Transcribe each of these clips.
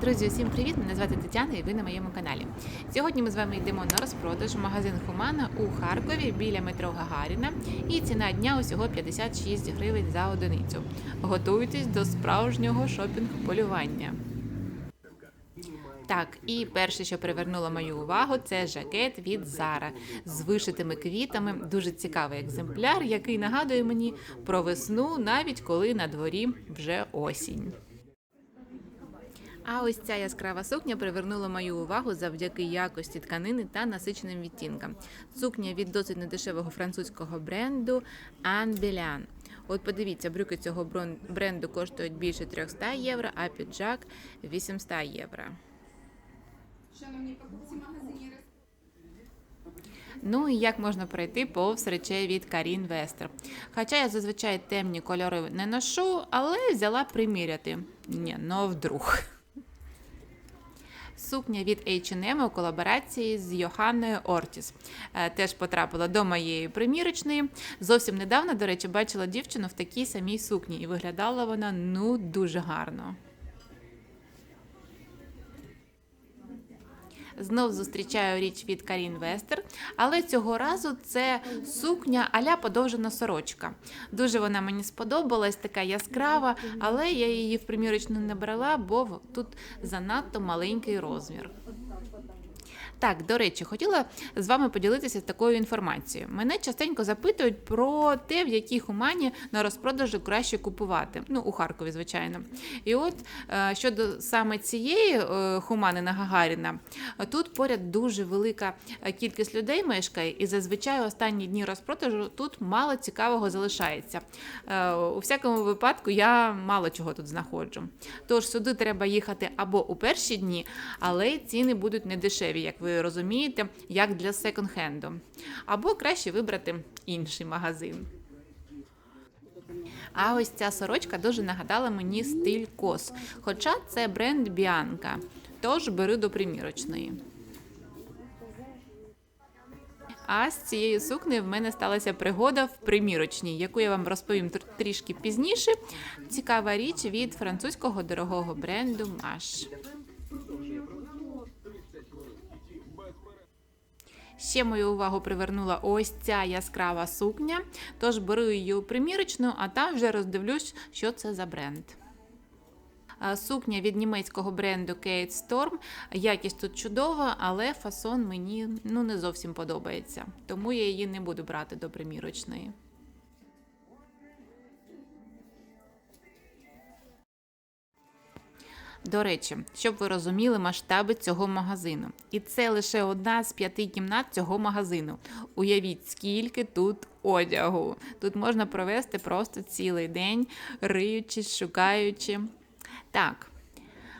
Друзі, усім привіт! Мене звати Тетяна і ви на моєму каналі. Сьогодні ми з вами йдемо на розпродаж в магазин Хумана у Харкові біля метро Гагаріна. І ціна дня усього 56 гривень за одиницю. Готуйтесь до справжнього шопінг-полювання. Так, і перше, що привернуло мою увагу, це жакет від Zara з вишитими квітами. Дуже цікавий екземпляр, який нагадує мені про весну, навіть коли на дворі вже осінь. А ось ця яскрава сукня привернула мою увагу завдяки якості тканини та насиченим відтінкам. Сукня від досить недешевого французького бренду Anne. От подивіться, брюки цього бренду коштують більше 300 євро, а піджак 800 євро. Шановні покупці магазині Ну і як можна пройти повз речей від Карін Вестер. Хоча я зазвичай темні кольори не ношу, але взяла приміряти. Ні, ну вдруг. Сукня від H&M у колаборації з Йоханною Ортіс. Е, Теж потрапила до моєї примірочної. Зовсім недавно, до речі, бачила дівчину в такій самій сукні, і виглядала вона ну дуже гарно. Знов зустрічаю річ від Карін Вестер, але цього разу це сукня аля подовжена сорочка. Дуже вона мені сподобалась, така яскрава, але я її в примірочну не брала, бо тут занадто маленький розмір. Так, до речі, хотіла з вами поділитися такою інформацією. Мене частенько запитують про те, в якій хумані на розпродажу краще купувати. Ну, у Харкові, звичайно. І от е, щодо саме цієї е, хумани на Гагаріна, тут поряд дуже велика е, кількість людей мешкає, і зазвичай останні дні розпродажу тут мало цікавого залишається. У всякому випадку я мало чого тут знаходжу. Тож сюди треба їхати або у перші дні, але ціни будуть не дешеві, як ви розумієте, як для секонд-хенду. Або краще вибрати інший магазин. А ось ця сорочка дуже нагадала мені стиль кос. Хоча це бренд Біанка. Тож бери до примірочної. А з цією сукнею в мене сталася пригода в примірочній, яку я вам розповім трішки пізніше. Цікава річ від французького дорогого бренду Маш. Ще мою увагу привернула ось ця яскрава сукня. Тож беру її у примірочну, а там вже роздивлюсь, що це за бренд. Сукня від німецького бренду Kate Storm. Якість тут чудова, але фасон мені ну, не зовсім подобається. Тому я її не буду брати до примірочної. До речі, щоб ви розуміли масштаби цього магазину. І це лише одна з п'яти кімнат цього магазину. Уявіть, скільки тут одягу. Тут можна провести просто цілий день, риючись, шукаючи. Так.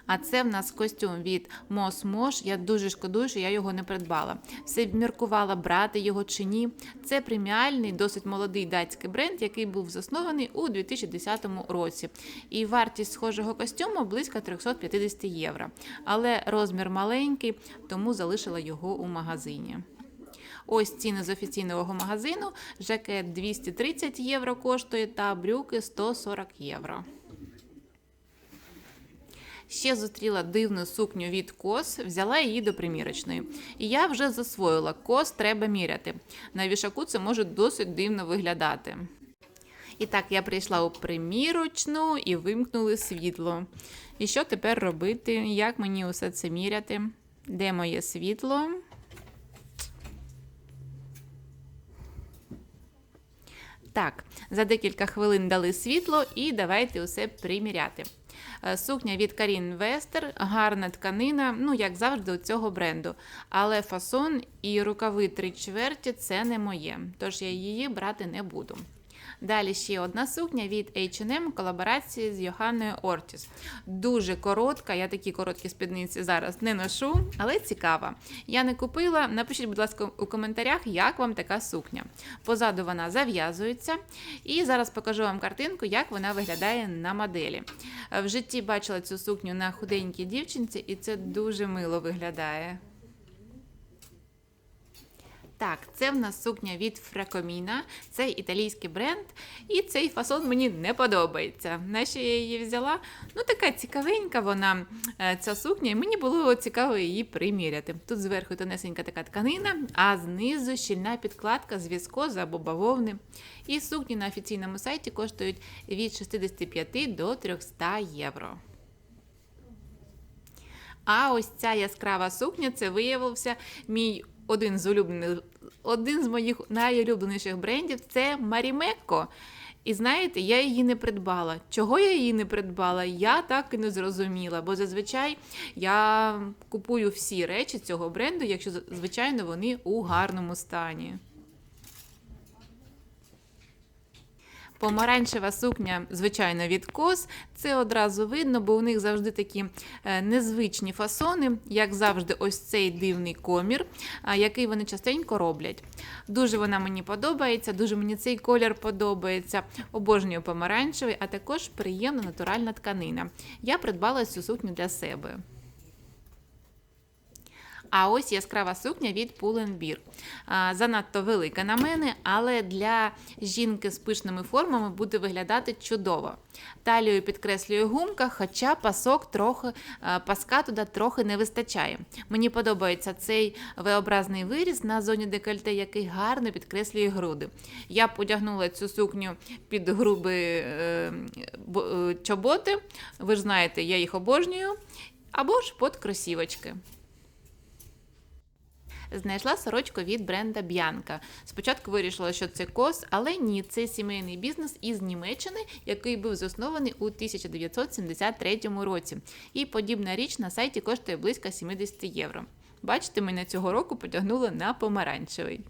А це в нас костюм від Мос Мош. Я дуже шкодую, що я його не придбала. Все міркувала, брати його чи ні. Це преміальний, досить молодий датський бренд, який був заснований у 2010 році. І вартість схожого костюму близько 350 євро. Але розмір маленький, тому залишила його у магазині. Ось ціни з офіційного магазину. Жакет 230 євро коштує та брюки 140 євро. Ще зустріла дивну сукню від кос, взяла її до примірочної. І я вже засвоїла, кос треба міряти. На вішаку це може досить дивно виглядати. І так, я прийшла у примірочну і вимкнули світло. І що тепер робити? Як мені усе це міряти? Де моє світло? Так, за декілька хвилин дали світло і давайте усе приміряти. Е, Сукня від Карін Вестер, гарна тканина, ну як завжди, у цього бренду. Але фасон і рукави три чверті це не моє, тож я її брати не буду. Далі ще одна сукня від H&M колаборації з Йоханною Ортіс. Дуже коротка, я такі короткі спідниці зараз не ношу, але цікава. Я не купила. Напишіть, будь ласка, у коментарях, як вам така сукня. Позаду вона зав'язується. І зараз покажу вам картинку, як вона виглядає на моделі. В житті бачила цю сукню на худенькій дівчинці, і це дуже мило виглядає. Так, це в нас сукня від Фракоміна, це італійський бренд, і цей фасон мені не подобається. Нащо я її взяла? Ну, така цікавенька вона, е, ця сукня, і мені було цікаво її приміряти. Тут зверху тонесенька така тканина, а знизу щільна підкладка з віскоза або бавовни. І сукні на офіційному сайті коштують від 65 до 300 євро. А ось ця яскрава сукня це виявився мій один з улюблених, один з моїх найулюбленіших брендів це Марімекко. І знаєте, я її не придбала. Чого я її не придбала? Я так і не зрозуміла, бо зазвичай я купую всі речі цього бренду, якщо звичайно вони у гарному стані. Помаранчева сукня, звичайно, від кос. Це одразу видно, бо у них завжди такі е, незвичні фасони, як завжди, ось цей дивний комір, який вони частенько роблять. Дуже вона мені подобається, дуже мені цей колір подобається. Обожнюю помаранчевий, а також приємна натуральна тканина. Я придбала цю сукню для себе. А ось яскрава сукня від Pull&Bear. Занадто велика на мене, але для жінки з пишними формами буде виглядати чудово. Талію підкреслює гумка, хоча пасок трохи, паска туди трохи не вистачає. Мені подобається цей V-образний виріз на зоні декольте, який гарно підкреслює груди. Я б одягнула цю сукню під груби е, е, чоботи. Ви ж знаєте, я їх обожнюю. Або ж під кросівочки. Знайшла сорочку від бренда Б'янка. Спочатку вирішила, що це кос, але ні, це сімейний бізнес із Німеччини, який був заснований у 1973 році. І подібна річ на сайті коштує близько 70 євро. Бачите, мене цього року потягнуло на помаранчевий.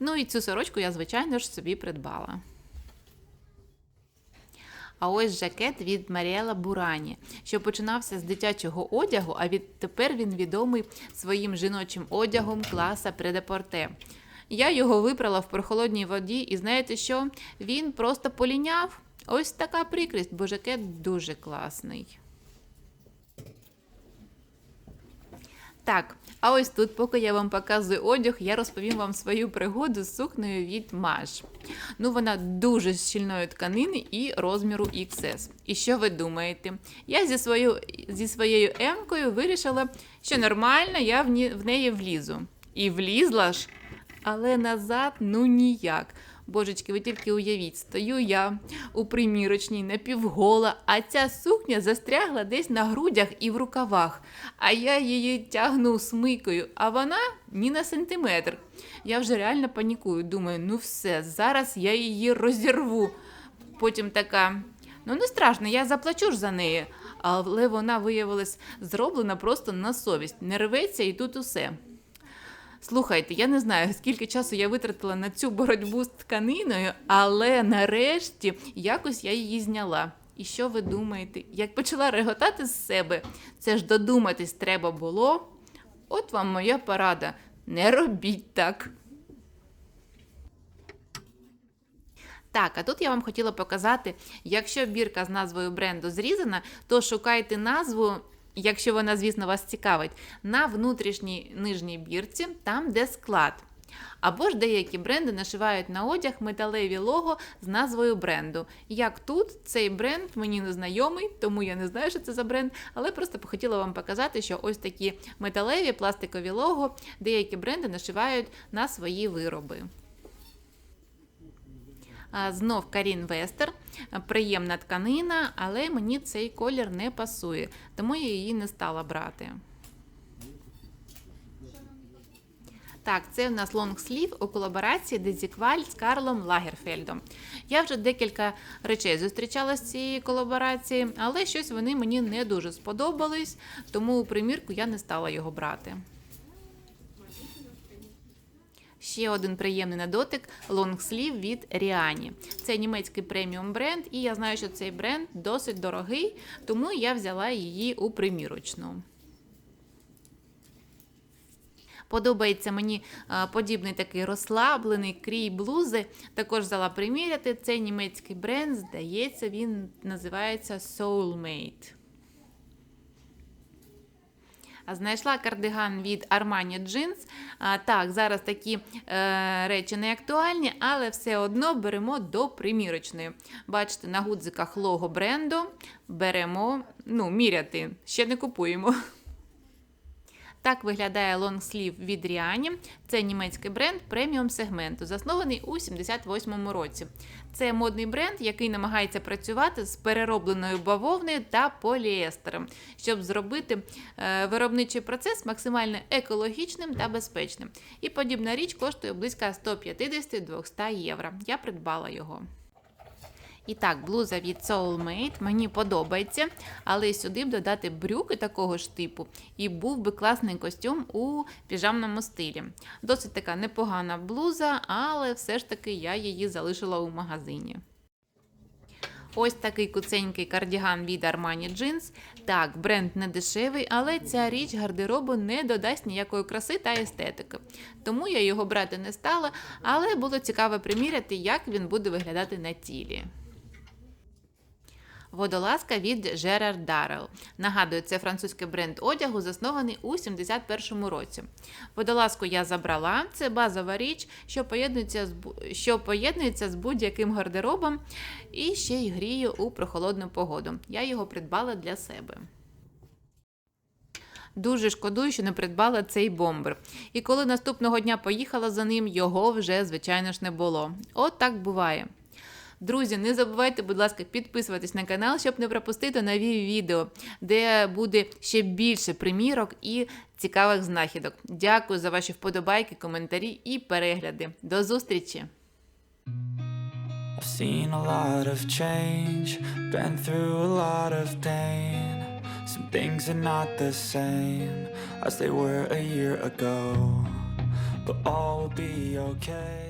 Ну і цю сорочку я, звичайно ж, собі придбала. А ось жакет від Маріела Бурані, що починався з дитячого одягу, а відтепер він відомий своїм жіночим одягом класа предепорте. Я його випрала в прохолодній воді, і знаєте що? Він просто поліняв. Ось така прикрість, бо жакет дуже класний. Так, а ось тут, поки я вам показую одяг, я розповім вам свою пригоду з сукнею від Маж. Ну, вона дуже щільної тканини і розміру XS. І що ви думаєте? Я зі, свою, зі своєю М-кою вирішила, що нормально, я в, ні, в неї влізу. І влізла ж, але назад ну ніяк. Божечки, ви тільки уявіть, стою я у примірочній напівгола, а ця сукня застрягла десь на грудях і в рукавах, а я її тягну смикою, а вона ні на сантиметр. Я вже реально панікую, думаю, ну все, зараз я її розірву. Потім така, ну не страшно, я заплачу ж за неї. Але вона виявилась зроблена просто на совість. Не рветься і тут усе. Слухайте, я не знаю, скільки часу я витратила на цю боротьбу з тканиною, але нарешті якось я її зняла. І що ви думаєте? Як почала реготати з себе, це ж додуматись треба було. От вам моя порада. Не робіть так. Так, а тут я вам хотіла показати, якщо бірка з назвою бренду зрізана, то шукайте назву, якщо вона, звісно, вас цікавить, на внутрішній нижній бірці, там, де склад. Або ж деякі бренди нашивають на одяг металеві лого з назвою бренду. Як тут цей бренд мені не знайомий, тому я не знаю, що це за бренд, але просто хотіла вам показати, що ось такі металеві пластикові лого деякі бренди нашивають на свої вироби. Знов Карін Вестер, приємна тканина, але мені цей колір не пасує, тому я її не стала брати. Так, це в нас лонгслів у колаборації Дезікваль з Карлом Лагерфельдом. Я вже декілька речей зустрічала з цієї колаборації, але щось вони мені не дуже сподобались, тому у примірку я не стала його брати. Ще один приємний на дотик лонгслів від Ріані. Це німецький преміум бренд, і я знаю, що цей бренд досить дорогий, тому я взяла її у примірочну. Подобається мені подібний такий розслаблений крій блузи. Також взяла приміряти. Це німецький бренд, здається, він називається Soulmate. Знайшла кардиган від Armani Jeans. Так, зараз такі е, речі не актуальні, але все одно беремо до примірочної. Бачите, на гудзиках лого бренду беремо, ну, міряти, ще не купуємо. Так виглядає лонгслів від Ріані. Це німецький бренд преміум сегменту, заснований у 78-му році. Це модний бренд, який намагається працювати з переробленою бавовною та поліестером, щоб зробити е, виробничий процес максимально екологічним та безпечним. І подібна річ коштує близько 150-200 євро. Я придбала його. І так, блуза від Soulmate мені подобається, але сюди б додати брюки такого ж типу, і був би класний костюм у піжамному стилі. Досить така непогана блуза, але все ж таки я її залишила у магазині. Ось такий куценький кардіган від Armani Jeans. Так, бренд не дешевий, але ця річ гардеробу не додасть ніякої краси та естетики. Тому я його брати не стала, але було цікаво приміряти, як він буде виглядати на тілі. Водолазка від Gerard Darrell. Нагадую, це французький бренд одягу, заснований у 71-му році. Водолазку я забрала. Це базова річ, що поєднується з, що поєднується з будь-яким гардеробом і ще й гріє у прохолодну погоду. Я його придбала для себе. Дуже шкодую, що не придбала цей бомбер. І коли наступного дня поїхала за ним, його вже, звичайно ж, не було. От так буває. Друзі, не забувайте, будь ласка, підписуватись на канал, щоб не пропустити нові відео, де буде ще більше примірок і цікавих знахідок. Дякую за ваші вподобайки, коментарі і перегляди. До зустрічі! I've seen a lot of change, been through a lot of pain. Some things are not the same as they were a year ago, but all will be okay.